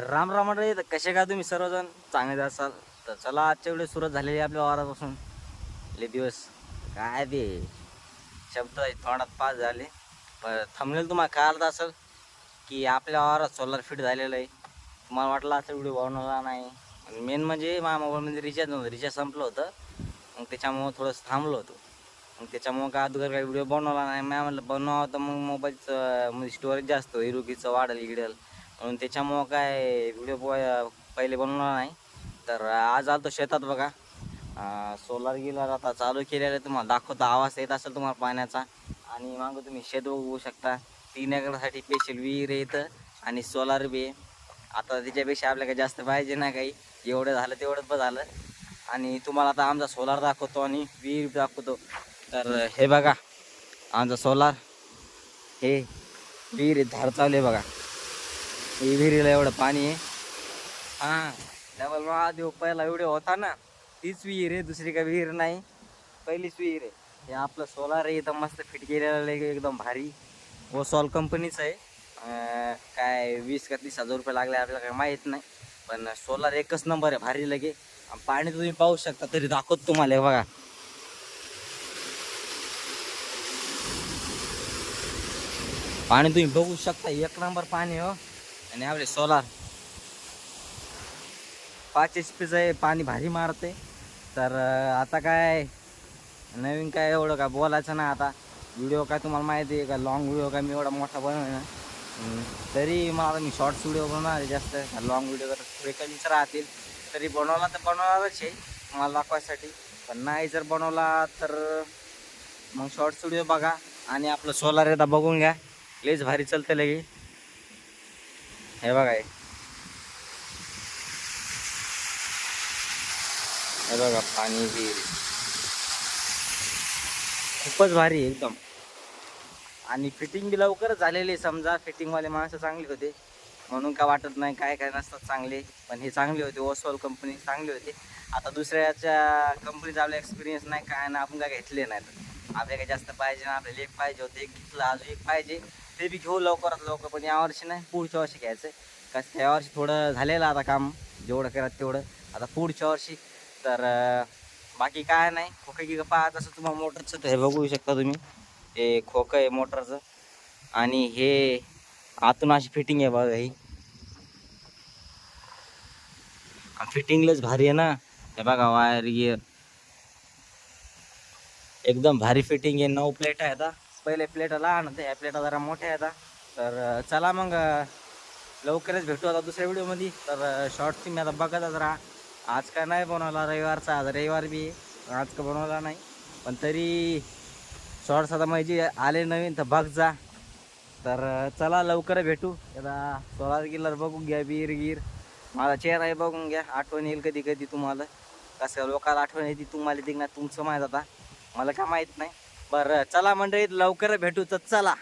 राम राम रे तर कसे का तुम्ही सर्वजण? चांगले असाल. तर चला आजच्या वेळेस सुरुवात झालेली आहे आपल्या वारापासून ले दिवस. काय ते शब्द तोंडात पास झाले. पण थांबलेलं तुम्हाला काय अर्धा असेल? की आपल्या वावरात सोलर फिट झालेलं आहे. तुम्हाला वाटलं असं व्हिडिओ बनवला नाही. आणि मेन म्हणजे माझ्या मोबाईलमध्ये रिचार्ज नव्हतं. रिचार्ज संपलं होतं. मग त्याच्यामुळं थोडंसं थांबलो होतो. मग त्याच्यामुळं काय अगोदर काही व्हिडिओ बनवला नाही. मॅम म्हटलं बनवा तर मग मोबाईलचं म्हणजे स्टोरेज जास्त होईल. वाढेल इडेल म्हणून त्याच्यामुळं काय व्हिडिओ पहिले बनवला नाही. तर आज आलतो शेतात बघा. सोलार गिलर आता चालू केलेलं आहे तुम्हाला दाखवतो. आवाज येत असेल तुम्हाला पाण्याचा. आणि मागं तुम्ही शेत बघू शकता. तीन एकरासाठी स्पेशल विहीर येतं आणि सोलार बी आहे. आता त्याच्यापेक्षा आपल्याला काही जास्त पाहिजे ना काही. एवढं झालं तेवढंच पण झालं. आणि तुम्हाला आता आमचा सोलार दाखवतो आणि विहीर दाखवतो. तर हे बघा. आमचा सोलार हे विहीर आहे, धार चालू आहे बघा. विहिरीला एवढं पाणी आहे. हां डबल महादेव पहिला व्हिडिओ होता ना तीच विहीर आहे दुसरी काय विहीर नाही. पहिलीच विहीर आहे. हे आपलं सोलार आहे एकदम मस्त फिट केलेलं आहे एकदम भारी. व सॉल कंपनीचं आहे. काय वीस का तीस हजार रुपये लागले आपल्याला काय माहीत नाही. पण सोलार एकच नंबर आहे भारी लगे. आणि पाणी तुम्ही पाहू शकता तरी दाखवत तुम्हाला हे बघा. पाणी तुम्ही बघू शकता एक नंबर पाणी हो. आणि आपले सोलार पाच एच पीचं आहे पाणी भारी मारते. तर आता काय नवीन काय एवढं काय बोलायचं ना आता. व्हिडिओ काय तुम्हाला माहिती आहे का? लॉंग व्हिडिओ काय मी एवढा मोठा बनवला तरी मला मी शॉर्ट्स व्हिडिओ बनवणार जास्त. लॉंग व्हिडिओ तर थोडे कमीच राहतील तरी बनवला तर बनवणारच आहे. मला दाखवायसाठी. पण नाही जर बनवला तर मग शॉर्ट्स व्हिडिओ बघा. आणि आपलं सोलार येता बघून घ्या. लेच भारी चलते लगे हे बघा हे. बघा पाणी बी. खूपच भारी आहे एकदम. आणि फिटिंग बी लवकरच झालेली आहे. समजा फिटिंगवाले माणसं चांगली होते. म्हणून काय वाटत नाही काय काय नसतात चांगले. पण हे चांगले होते. ओसवाल कंपनी चांगली होते. आता दुसऱ्याच्या कंपनीचा आपला एक्सपिरियन्स नाही काय ना आपण काय घेतले नाही. आपल्याला काही जास्त पाहिजे ना आपल्याला एक पाहिजे होते. एक घेतलं अजून एक पाहिजे. ते बी घेऊ लवकरात लवकर पण यावर्षी नाही पुढच्या वर्षी घ्यायचं कारण त्या वर्षी थोडं झालेलं आता काम जेवढं करत तेवढं. आता पुढच्या वर्षी तर बाकी काय नाही. खोकं की पाहत असं तुम्हाला मोटरचं हे बघू शकता तुम्ही. हे खोकं आहे मोटरचं. आणि हे आतून अशी फिटिंग आहे बघा ही. फिटिंगलाच भारी आहे ना. हे बघा वायर गिअर एकदम भारी फिटिंग आहे. नऊ प्लेट आहे आता. पहिले प्लेट लहान होते. ह्या प्लेटा जरा मोठ्या आहेत तर चला मग लवकरच भेटू आता दुसऱ्या व्हिडिओमध्ये तर शॉर्ट तुम्ही आता बघतच राहा. आज काय नाही बनवला रविवारचा. आज रविवार बी आज का बनवला नाही. पण तरी शॉर्ट्स आता माझी आले नवीन तर बघ जा. तर चला लवकर भेटू. आता सोलार गिलर बघून घ्या बीर गिर. माझा चेहरा आहे बघून घ्या. आठवण येईल कधी कधी तुम्हाला. कसं लोकाला आठवण येते तुम्हाला तिघणार तुमचं माहीत आता. मला काय माहीत नाही. बरं चला मंडळीत लवकर भेटू तर चला.